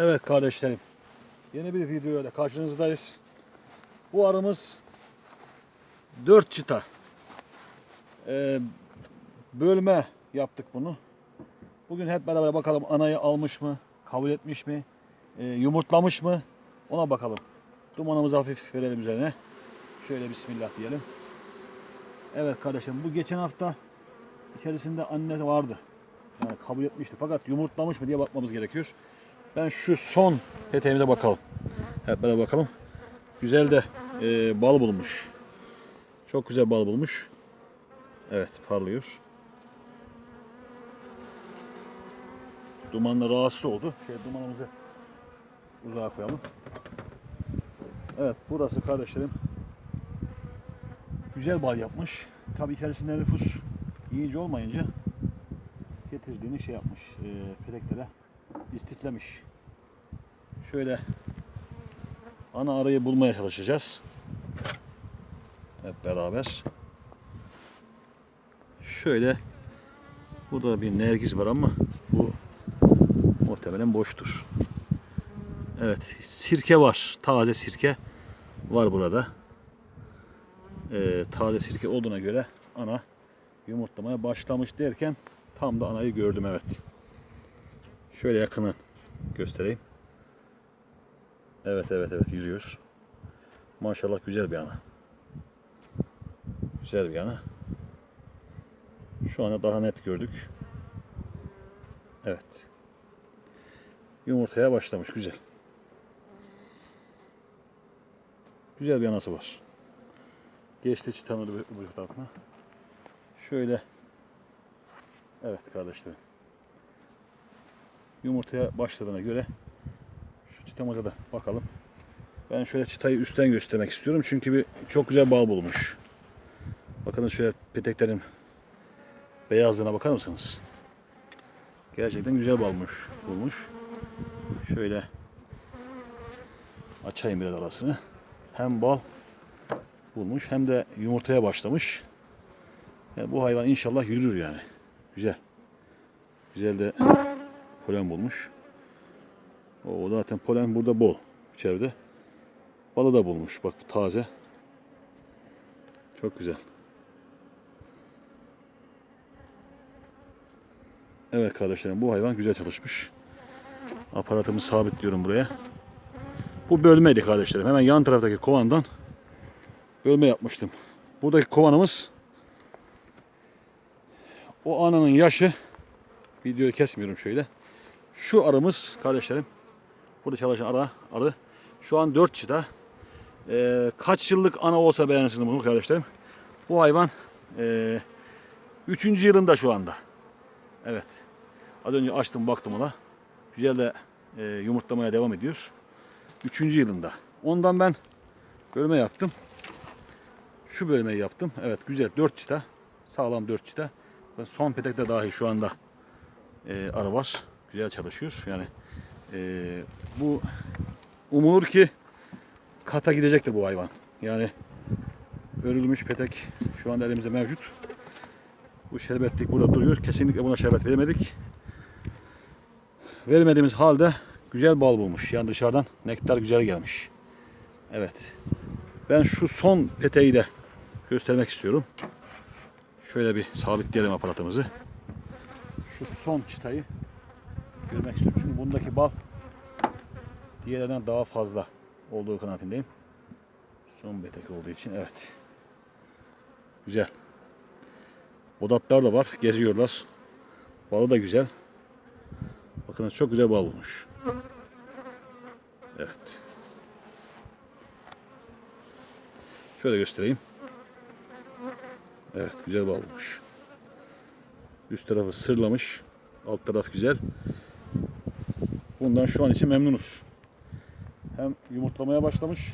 Evet kardeşlerim. Yeni bir videoyla karşınızdayız. Bu arımız 4 çıta. Ee, bölme yaptık bunu. Bugün hep beraber bakalım anayı almış mı? Kabul etmiş mi? Ee, yumurtlamış mı? Ona bakalım. Dumanımızı hafif verelim üzerine. Şöyle bismillah diyelim. Evet kardeşim bu geçen hafta içerisinde anne vardı. Yani kabul etmişti. Fakat yumurtlamış mı diye bakmamız gerekiyor. Ben şu son peteğimize bakalım. Hep beraber bakalım. Güzel de e, bal bulmuş. Çok güzel bal bulmuş. Evet parlıyor. Dumanla rahatsız oldu. Şey dumanımızı uzağa koyalım. Evet burası kardeşlerim. Güzel bal yapmış. Tabi içerisinde nüfus iyice olmayınca getirdiğini şey yapmış. E, peteklere istiflemiş. Şöyle ana arayı bulmaya çalışacağız. Hep beraber. Şöyle burada bir nergiz var ama bu muhtemelen boştur. Evet sirke var. Taze sirke var burada. Ee, taze sirke olduğuna göre ana yumurtlamaya başlamış derken tam da anayı gördüm evet. Şöyle yakını göstereyim. Evet evet evet yürüyor. Maşallah güzel bir ana. Güzel bir ana. Şu anda daha net gördük. Evet. Yumurtaya başlamış güzel. Güzel bir anası var. Geçti çıtanı bu bu tarafına. Şöyle. Evet kardeşlerim yumurtaya başladığına göre şu çıtamıza da bakalım. Ben şöyle çıtayı üstten göstermek istiyorum çünkü bir çok güzel bal bulmuş. Bakın şöyle peteklerin beyazlığına bakar mısınız? Gerçekten güzel balmış, bulmuş. Şöyle açayım biraz arasını. Hem bal bulmuş hem de yumurtaya başlamış. Yani bu hayvan inşallah yürür yani. Güzel. Güzel de polen bulmuş. O zaten polen burada bol içeride. Balı da bulmuş. Bak taze. Çok güzel. Evet kardeşlerim bu hayvan güzel çalışmış. Aparatımı sabitliyorum buraya. Bu bölmeydi kardeşlerim. Hemen yan taraftaki kovandan bölme yapmıştım. Buradaki kovanımız o ananın yaşı videoyu kesmiyorum şöyle. Şu arımız kardeşlerim. Burada çalışan ara, arı. Şu an 4 çıta. Ee, kaç yıllık ana olsa beğenirsiniz bunu kardeşlerim. Bu hayvan 3. E, yılında şu anda. Evet. Az önce açtım baktım ona. Güzel de e, yumurtlamaya devam ediyor. 3. yılında. Ondan ben bölme yaptım. Şu bölmeyi yaptım. Evet güzel 4 çıta. Sağlam 4 çıta. Son petekte dahi şu anda e, arı var güzel çalışıyor. Yani e, bu umulur ki kata gidecektir bu hayvan. Yani örülmüş petek şu anda elimizde mevcut. Bu şerbetlik burada duruyor. Kesinlikle buna şerbet veremedik. Vermediğimiz halde güzel bal bulmuş. Yani dışarıdan nektar güzel gelmiş. Evet. Ben şu son peteği de göstermek istiyorum. Şöyle bir sabitleyelim aparatımızı. Şu son çıtayı görmek istiyorum. Çünkü bundaki bal diğerlerinden daha fazla olduğu kanaatindeyim. Son betek olduğu için evet. Güzel. Odatlar da var. Geziyorlar. Balı da güzel. Bakın çok güzel bal bulmuş. Evet. Şöyle göstereyim. Evet güzel bal bulmuş. Üst tarafı sırlamış. Alt taraf güzel. Bundan şu an için memnunuz. Hem yumurtlamaya başlamış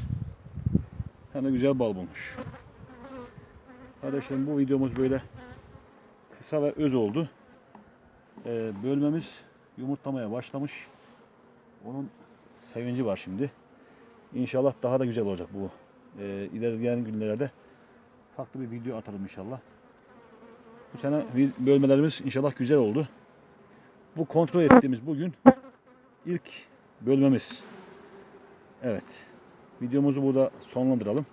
hem de güzel bal bulmuş. Kardeşlerim bu videomuz böyle kısa ve öz oldu. Ee, bölmemiz yumurtlamaya başlamış. Onun sevinci var şimdi. İnşallah daha da güzel olacak bu. Ee, ilerleyen günlerde farklı bir video atalım inşallah. Bu sene bölmelerimiz inşallah güzel oldu. Bu kontrol ettiğimiz bugün ilk bölmemiz. Evet. Videomuzu burada sonlandıralım.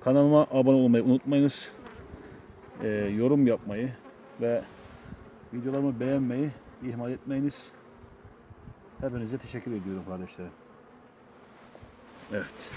Kanalıma abone olmayı unutmayınız. Ee, yorum yapmayı ve videolarımı beğenmeyi ihmal etmeyiniz. Hepinize teşekkür ediyorum kardeşlerim. Evet.